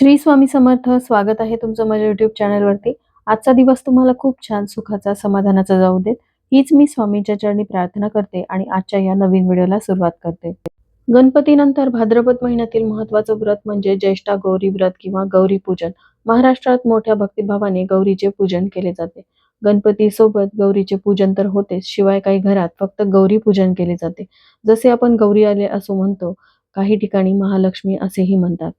श्री स्वामी समर्थ स्वागत आहे तुमचं माझ्या युट्यूब चॅनलवरती आजचा दिवस तुम्हाला खूप छान सुखाचा समाधानाचा जाऊ देत. हीच मी स्वामींच्या चरणी प्रार्थना करते आणि आजच्या या नवीन व्हिडिओला सुरुवात करते. गणपतीनंतर भाद्रपद महिन्यातील महत्वाचं व्रत म्हणजे ज्येष्ठा गौरी व्रत किंवा गौरी पूजन. महाराष्ट्रात मोठ्या भक्तिभावाने गौरीचे पूजन केले जाते. गणपती सोबत गौरीचे पूजन तर होतेच शिवाय काही घरात फक्त गौरी पूजन केले जाते. जसे आपण गौरी आले असो म्हणतो काही ठिकाणी महालक्ष्मी असेही म्हणतात.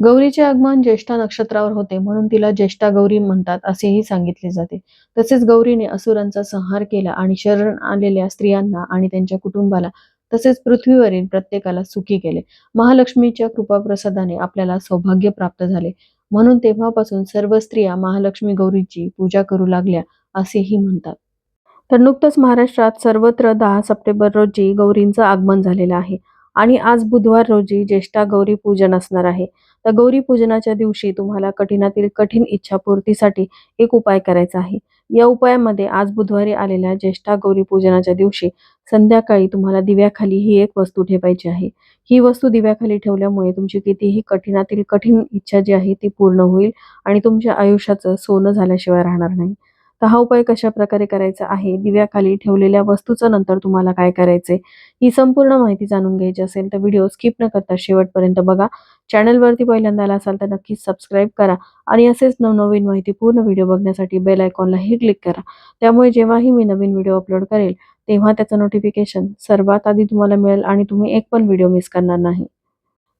गौरीचे आगमन ज्येष्ठा नक्षत्रावर होते म्हणून तिला ज्येष्ठा गौरी म्हणतात असेही सांगितले जाते. तसेच गौरीने असुरांचा संहार केला आणि शरण आलेल्या स्त्रियांना आणि त्यांच्या कुटुंबाला तसेच पृथ्वीवरील प्रत्येकाला सुखी केले. महालक्ष्मीच्या कृपाप्रसादाने आपल्याला सौभाग्य प्राप्त झाले. म्हणून तेव्हापासून सर्व स्त्रिया महालक्ष्मी गौरीची पूजा करू लागल्या असेही म्हणतात. तर नुकतंच महाराष्ट्रात सर्वत्र दहा सप्टेंबर रोजी गौरींचं आगमन झालेलं आहे. आणि आज बुधवार रोजी ज्येष्ठा गौरी पूजन असणार आहे. तर गौरी पूजनाच्या दिवशी तुम्हाला कठीणातील कठीण इच्छा पूर्तीसाठी एक उपाय करायचा आहे. या उपायामध्ये आज बुधवारी आलेल्या ज्येष्ठा गौरी पूजनाच्या दिवशी संध्याकाळी तुम्हाला दिव्याखाली ही एक वस्तू ठेवायची आहे. ही वस्तू दिव्याखाली ठेवल्यामुळे तुमची कितीही कठीणातील कठीण इच्छा जी आहे ती पूर्ण होईल आणि तुमच्या आयुष्याचं सोनं झाल्याशिवाय राहणार नाही. तर हा उपाय कशा प्रकारे करायचा आहे? दिव्याखाली ठेवलेल्या वस्तूचं नंतर तुम्हाला काय करायचे ही संपूर्ण माहिती जाणून घ्यायची असेल तर व्हिडिओ स्किप न करता शेवटपर्यंत बघा. चॅनलवरती पहिल्यांदा आला असाल तर नक्कीच सबस्क्राईब करा आणि असेच नवनवीन माहिती पूर्ण व्हिडिओ बघण्यासाठी बेल आयकॉनलाही क्लिक करा. त्यामुळे जेव्हाही मी नवीन व्हिडिओ अपलोड करेल तेव्हा त्याचं नोटिफिकेशन सर्वात आधी तुम्हाला मिळेल आणि तुम्ही एक पण व्हिडिओ मिस करणार नाही.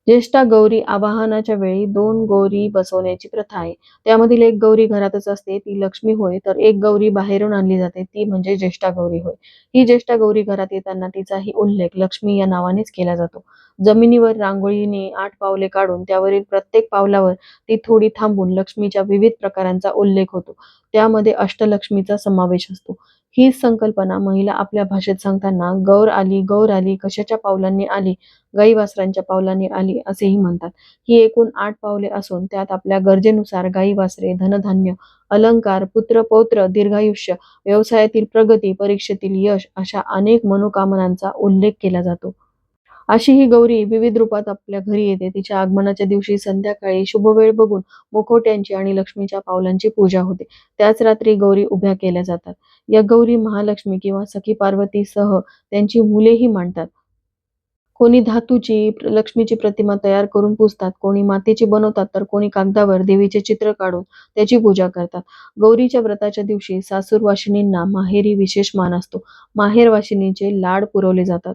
ज्येष्ठा गौरी आवाहनाच्या वेळी दोन गौरी बसवण्याची प्रथा आहे. त्यामधील एक गौरी घरातच असते ती लक्ष्मी होय तर एक गौरी बाहेरून आणली जाते ती म्हणजे ज्येष्ठा गौरी होय. ही ज्येष्ठा गौरी घरात येताना तिचाही उल्लेख लक्ष्मी या नावानेच केला जातो. जमिनीवर रांगोळीने आठ पावले काढून त्यावरील प्रत्येक पावलावर ती थोडी थांबून लक्ष्मीच्या विविध प्रकारांचा उल्लेख होतो. त्यामध्ये अष्टलक्ष्मीचा समावेश असतो. हीच संकल्पना महिला आपल्या भाषेत सांगताना गौर आली गौर आली कशाच्या पावलांनी आली गाई वासरांच्या पावलांनी आली असेही म्हणतात. ही एकूण आठ पावले असून त्यात आपल्या गरजेनुसार गाई वासरे धनधान्य अलंकार पुत्र पौत्र दीर्घायुष्य व्यवसायातील प्रगती परीक्षेतील यश अशा अनेक मनोकामनांचा उल्लेख केला जातो. अशी ही गौरी विविध रूपात आपल्या घरी येते. तिच्या आगमनाच्या दिवशी संध्याकाळी शुभ वेळ बघून मुखोट्यांची आणि लक्ष्मीच्या पावलांची पूजा होते. त्याच रात्री गौरी उभ्या केल्या जातात. या गौरी महालक्ष्मी किंवा सखी पार्वतीसह त्यांची मुलेही मांडतात. कोणी धातूची लक्ष्मीची प्रतिमा तयार करून पुजतात. कोणी मातीची बनवतात तर कोणी कागदावर देवीचे चित्र काढून त्याची पूजा करतात. गौरीच्या व्रताच्या दिवशी सासूरवाशिनींना माहेरी विशेष मान असतो. माहेर वाशिनीचे लाड पुरवले जातात.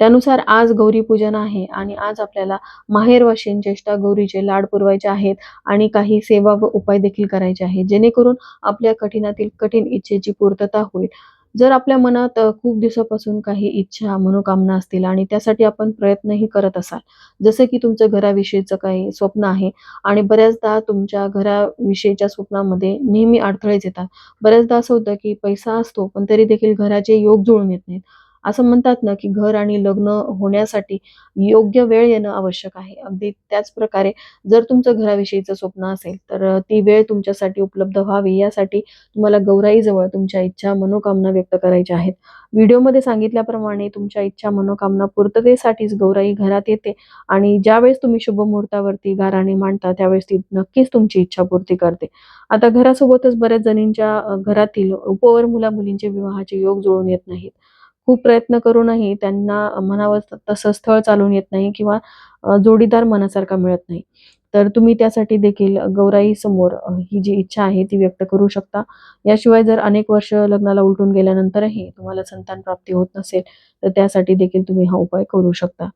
त्यानुसार आज गौरी पूजन आहे आणि आज आपल्याला माहेरवाशीन ज्येष्ठा गौरीचे लाड पुरवायचे आहेत आणि काही सेवा व उपाय देखील करायचे आहेत जेणेकरून आपल्या कठीणातील कठीण इच्छेची पूर्तता होईल. जर आपल्या मनात खूप दिवसापासून काही इच्छा मनोकामना असतील आणि त्यासाठी आपण प्रयत्नही करत असाल जसं की तुमचं घराविषयीचं काही स्वप्न आहे आणि बऱ्याचदा तुमच्या घराविषयीच्या स्वप्नामध्ये नेहमी अडथळेच येतात. बऱ्याचदा असं होतं की पैसा असतो पण तरी देखील घराचे योग जुळून येत नाहीत. असं म्हणतात ना की घर आणि लग्न होण्यासाठी योग्य वेळ येणं आवश्यक आहे. अगदी त्याच प्रकारे जर तुमचं घराविषयीचं स्वप्न असेल तर ती वेळ तुमच्यासाठी उपलब्ध व्हावी. यासाठी तुम्हाला गौराईजवळ तुमच्या इच्छा मनोकामना व्यक्त करायच्या आहेत. व्हिडिओमध्ये सांगितल्याप्रमाणे तुमच्या इच्छा मनोकामना पूर्ततेसाठीच गौराई घरात येते आणि ज्यावेळेस तुम्ही शुभ मुहूर्तावरती गाराणे मांडता त्यावेळेस ती नक्कीच तुमची इच्छा पूर्ती करते. आता घरासोबतच बऱ्याच जणींच्या घरातील उपवर मुला मुलींचे विवाहाचे योग जुळून येत नाहीत. खूप प्रयत्न करूनही त्यांना म्हणावं तसं स्थळ चालून येत नाही किंवा जोडीदार मनासारखा मिळत नाही. तर तुम्ही त्यासाठी देखील गौराई समोर ही जी इच्छा आहे ती व्यक्त करू शकता. याशिवाय जर अनेक वर्ष लग्नाला उलटून गेल्यानंतरही तुम्हाला संतान प्राप्ती होत नसेल तर त्यासाठी देखील तुम्ही हा उपाय करू शकता.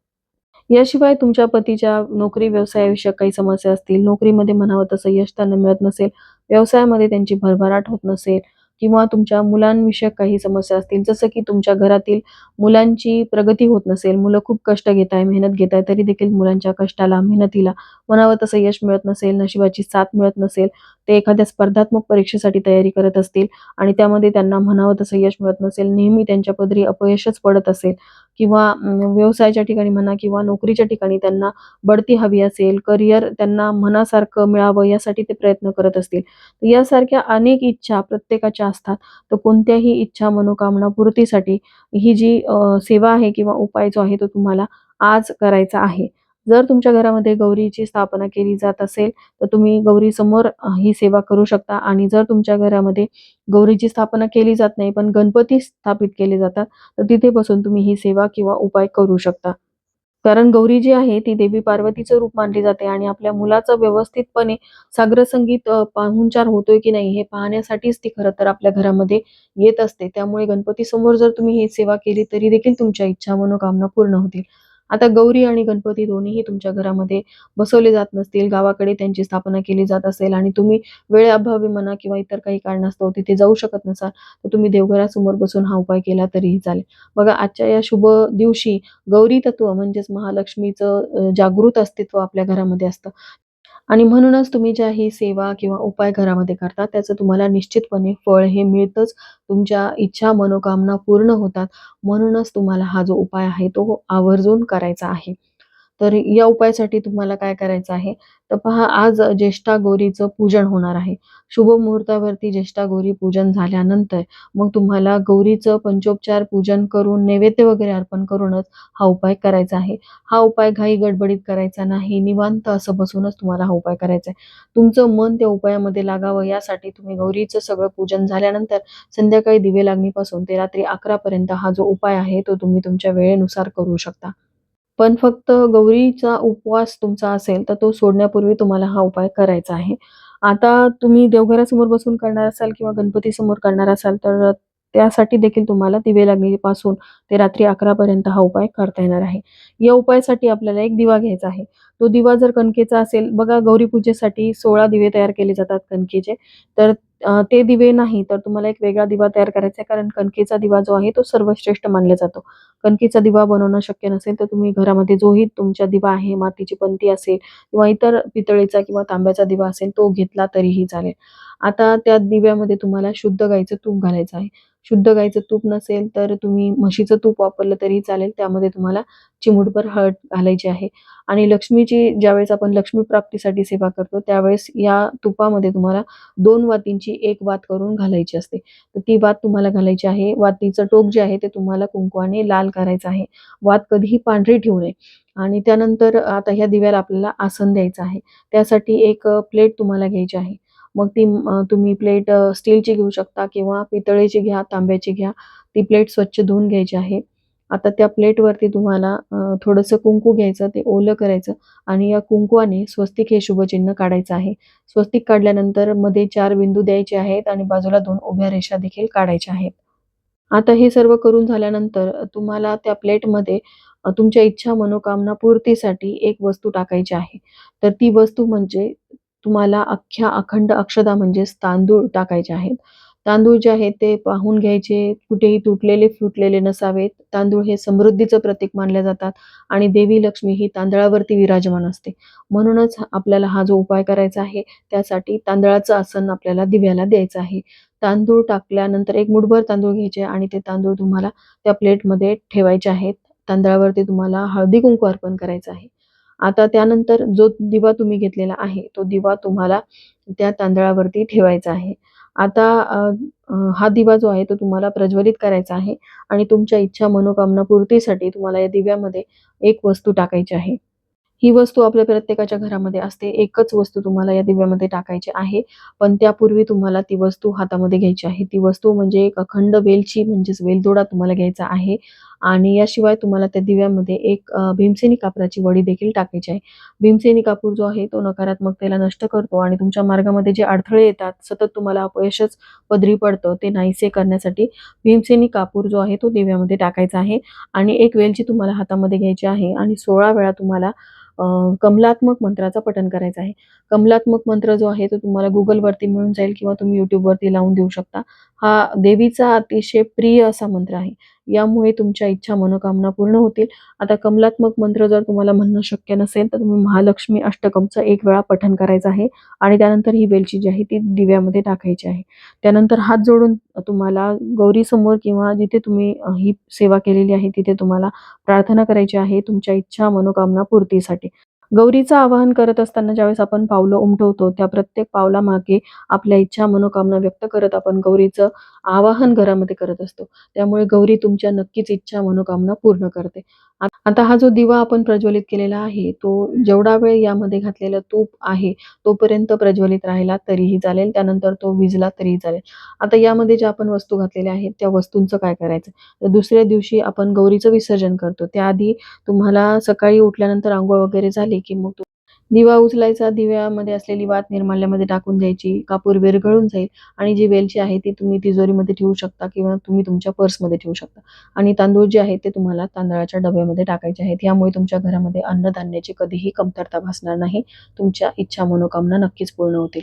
याशिवाय तुमच्या पतीच्या नोकरी व्यवसायाविषयक काही समस्या असतील नोकरीमध्ये म्हणावं तसं यश त्यांना मिळत नसेल व्यवसायामध्ये त्यांची भरभराट होत नसेल किंवा तुमच्या मुलांविषयक काही समस्या असतील जसं की तुमच्या घरातील मुलांची प्रगती होत नसेल मुलं खूप कष्ट घेत आहे मेहनत घेत आहे तरी देखील मुलांच्या कष्टाला मेहनतीला म्हणावं तसं यश मिळत नसेल नशिबाची साथ मिळत नसेल ते एखाद्या स्पर्धात्मक परीक्षेसाठी तयारी करत असतील आणि त्यामध्ये त्यांना म्हणावं तसं यश मिळत नसेल नेहमी त्यांच्या पदरी अपयशच पडत असेल किंवा व्यवसायाच्या ठिकाणी म्हणा किंवा नोकरीच्या ठिकाणी त्यांना बढती हवी असेल करिअर त्यांना मनासारखं मिळावं यासाठी ते प्रयत्न करत असतील. यासारख्या अनेक इच्छा प्रत्येकाच्या असतात. तर कोणत्याही इच्छा मनोकामना पूर्तीसाठी ही जी सेवा आहे किंवा उपाय जो आहे तो तुम्हाला आज करायचा आहे. जर तुमच्या घरामध्ये गौरीची स्थापना केली जात असेल तर तुम्ही गौरी समोर ही सेवा करू शकता. आणि जर तुमच्या घरामध्ये गौरीची स्थापना केली जात नाही पण गणपती स्थापित केले जातात तर तिथे बसून तुम्ही ही सेवा किंवा उपाय करू शकता. कारण गौरी जी आहे ती देवी पार्वतीचं रूप मानली जाते आणि आपल्या मुलाचं व्यवस्थितपणे सागर संगीत पाहुणचार होतोय की नाही हे पाहण्यासाठीच ती खरं तर आपल्या घरामध्ये येत असते. त्यामुळे गणपती समोर जर तुम्ही ही सेवा केली तरी देखील तुमच्या इच्छा मनोकामना पूर्ण होतील. आता गौरी आणि गणपती दोन्हीही तुमच्या घरामध्ये बसवले जात नसतील गावाकडे त्यांची स्थापना केली जात असेल आणि तुम्ही वेळेअभावी म्हणा किंवा इतर काही कारणास्तव तिथे जाऊ शकत नसाल तर तुम्ही देवघरासमोर बसून हा उपाय केला तरीही चालेल. बघा आजच्या या शुभ दिवशी गौरी तत्व म्हणजेच महालक्ष्मीचं जागृत अस्तित्व आपल्या घरामध्ये असतं. आणि म्हणूनच तुम्ही ज्या ही सेवा किंवा उपाय घरामध्ये करता त्याचं तुम्हाला निश्चितपणे फळ हे मिळतंच. तुमच्या इच्छा मनोकामना पूर्ण होतात. म्हणूनच तुम्हाला हा जो उपाय आहे तो आवर्जून करायचा आहे. तर या उपायासाठी तुम्हाला काय करायचं आहे? तर पहा आज ज्येष्ठा गौरीचं पूजन होणार आहे. शुभ मुहूर्तावरती ज्येष्ठा गौरी पूजन झाल्यानंतर मग तुम्हाला गौरीचं पंचोपचार पूजन करून नैवेद्य वगैरे अर्पण करूनच हा उपाय करायचा आहे. हा उपाय घाई गडबडीत करायचा नाही. निवांत असं बसूनच तुम्हाला हा उपाय करायचा आहे. तुमचं मन त्या उपायामध्ये लागावं. यासाठी तुम्ही गौरीचं सगळं पूजन झाल्यानंतर संध्याकाळी दिवे लागणीपासून ते रात्री अकरा पर्यंत हा जो उपाय आहे तो तुम्ही तुमच्या वेळेनुसार करू शकता. पण फक्त गौरीचा उपवास तुमचा असेल तर तो सोडण्यापूर्वी तुम्हाला हा उपाय करायचा आहे. आता तुम्ही देवघरासमोर बसून करणार असाल किंवा गणपती समोर करणार असाल तर त्यासाठी देखील तुम्हाला दिवे लागणीपासून ते रात्री अकरा पर्यंत हा उपाय करता येणार आहे. या उपायासाठी आपल्याला एक दिवा घ्यायचा आहे. तो दिवा जर कणकेचा असेल बघा गौरी पूजेसाठी सोळा दिवे तयार केले जातात कणकेचे. तर ते दिवे नाही तर तुम्हाला एक वेगळा दिवा तयार करायचा आहे कारण कणकेचा दिवा जो आहे तो सर्वश्रेष्ठ मानला जातो. कणकेचा दिवा बनवणं शक्य नसेल तर तुम्ही घरामध्ये जोही तुमचा दिवा आहे मातीची पंती असेल किंवा इतर पितळीचा किंवा तांब्याचा दिवा असेल तो घेतला तरीही चालेल. आता त्या दिव्यामध्ये तुम्हाला शुद्ध गाईचं तूप घालायचं आहे. शुद्ध गाईचं तूप नसेल तर तुम्ही म्हशीचं तूप वापरलं तरी चालेल. त्यामध्ये तुम्हाला चिमूटभर हळद घालायची आहे. आणि लक्ष्मीची ज्यावेळेस आपण लक्ष्मी प्राप्तीसाठी सेवा करतो त्यावेळेस या तुपामध्ये तुम्हाला दोन वातींची एक वात करून घालायची असते. तर ती वात तुम्हाला घालायची आहे. वातीचं टोक जे आहे ते तुम्हाला कुंकवाने लाल करायचं आहे. वात कधीही पांढरी ठेवू नये. आणि त्यानंतर आता ह्या दिव्याला आपल्याला आसन द्यायचं आहे. त्यासाठी एक प्लेट तुम्हाला घ्यायची आहे. मग ती तुम्ही प्लेट स्टीलची घेऊ शकता किंवा पितळेची घ्या तांब्याची घ्या. ती प्लेट स्वच्छ धुवून घ्यायची आहे. आता त्या प्लेटवरती तुम्हाला थोडंसं कुंकू घ्यायचं ते ओलं करायचं आणि या कुंकवाने स्वस्तिक हे शुभचिन्ह काढायचं आहे. स्वस्तिक काढल्यानंतरमध्ये चार बिंदू द्यायचे आहेत आणि बाजूला दोन उभ्या रेषा देखील काढायच्या आहेत. आता हे सर्व करून झाल्यानंतर तुम्हाला त्या प्लेटमध्ये तुमच्या इच्छा मनोकामना पूर्तीसाठी एक वस्तू टाकायची आहे. तर ती वस्तू म्हणजे तुम्हाला अख्ख्या अखंड अक्षदा म्हणजेच तांदूळ टाकायचे आहेत. तांदूळ जे आहेत ते पाहून घ्यायचे कुठेही तुटलेले फुटलेले नसावेत. तांदूळ हे समृद्धीचं प्रतीक मानले जातात आणि देवी लक्ष्मी ही तांदळावरती विराजमान असते. म्हणूनच आपल्याला हा जो उपाय करायचा आहे त्यासाठी तांदळाचं आसन आपल्याला दिव्याला द्यायचं आहे. तांदूळ टाकल्यानंतर एक मुठभर तांदूळ घ्यायचे आणि ते तांदूळ तुम्हाला त्या प्लेटमध्ये ठेवायचे आहेत. तांदळावरती तुम्हाला हळदी कुंकू अर्पण करायचं आहे. आता त्यानंतर जो दिवा तुम्ही घेतलेला आहे तो दिवा तुम्हाला त्या तांदळावरती ठेवायचा आहे. आता हा दिवा जो आहे तो तुम्हाला प्रज्वलित करायचा आहे आणि तुमच्या इच्छा मनोकामना पूर्तीसाठी तुम्हाला या दिव्यामध्ये एक वस्तू टाकायची आहे. ही वस्तू आपल्या प्रत्येकाच्या घरामध्ये असते एकच वस्तू तुम्हाला या दिव्यामध्ये टाकायची आहे पण त्यापूर्वी तुम्हाला ती वस्तू हातामध्ये घ्यायची आहे. ती वस्तू म्हणजे एक अखंड वेलची म्हणजेच वेलदोडा तुम्हाला घ्यायचा आहे. आणि याशिवाय तुम्हाला त्या दिव्यामध्ये एक भीमसेनी कापराची वडी देखील टाकायची आहे. भीमसेनी कापूर जो आहे तो नकारात्मकतेला नष्ट करतो आणि तुमच्या मार्गामध्ये जे अडथळे येतात सतत तुम्हाला अपयशच पदरी पडतं ते नाहीसे करण्यासाठी भीमसेनी कापूर जो आहे तो दिव्यामध्ये टाकायचा आहे. आणि एक वेलची तुम्हाला हातामध्ये घ्यायची आहे आणि सोळा वेळा तुम्हाला कमलात्मक मंत्राचा पठन करायचं आहे. कमलात्मक मंत्र जो आहे तो तुम्हाला गुगलवरती मिळून जाईल किंवा तुम्ही युट्यूबवरती लावून देऊ शकता. हा देवीचा अतिशय प्रिय असा मंत्र आहे. यामुळे तुमच्या इच्छा मनोकामना पूर्ण होतील. आता कमलात्मक मंत्र जर तुम्हाला म्हणणं शक्य नसेल तर तुम्ही महालक्ष्मी अष्टकमचं एक वेळा पठन करायचं आहे आणि त्यानंतर ही वेलची जी आहे ती दिव्यामध्ये टाकायची आहे. त्यानंतर हात जोडून तुम्हाला गौरीसमोर किंवा जिथे तुम्ही ही सेवा केलेली आहे तिथे तुम्हाला प्रार्थना करायची आहे. तुमच्या इच्छा मनोकामना पूर्तीसाठी. गौरीचं आवाहन करत असताना ज्यावेळेस आपण पावलं उमटवतो त्या प्रत्येक पावलामागे आपल्या इच्छा मनोकामना व्यक्त करत आपण गौरीचं आवाहन घरामध्ये करत असतो. त्यामुळे गौरी तुमच्या नक्कीच इच्छा मनोकामना पूर्ण करते. आता हा जो दिवा आपण प्रज्वलित केलेला आहे तो जेवढा वेळ यामध्ये घातलेलं तूप आहे तोपर्यंत प्रज्वलित राहिला तरीही चालेल त्यानंतर तो विजला तरीही चालेल. आता यामध्ये ज्या आपण वस्तू घातलेल्या आहेत त्या वस्तूंचं काय करायचं? तर दुसऱ्या दिवशी आपण गौरीचं विसर्जन करतो. त्याआधी तुम्हाला सकाळी उठल्यानंतर आंघोळ वगैरे झाली की मग दिवा उचलायचा दिव्यामध्ये असलेली वात निर्माल्यामध्ये टाकून द्यायची कापूर विरघळून जाईल आणि जी वेलची आहे ती तुम्ही तिजोरीमध्ये ठेवू शकता किंवा तुम्ही तुमच्या पर्समध्ये ठेवू शकता. आणि तांदूळ जे आहेत ते तुम्हाला तांदळाच्या डब्यामध्ये टाकायचे आहेत. यामुळे तुमच्या घरामध्ये अन्नधान्याची कधीही कमतरता भासणार नाही. तुमच्या इच्छा मनोकामना नक्कीच पूर्ण होतील.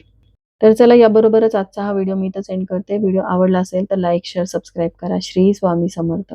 तर चला याबरोबरच आजचा हा व्हिडिओ मी इथं सेंड करते. व्हिडिओ आवडला असेल तर लाईक शेअर सबस्क्राईब करा. श्री स्वामी समर्थ.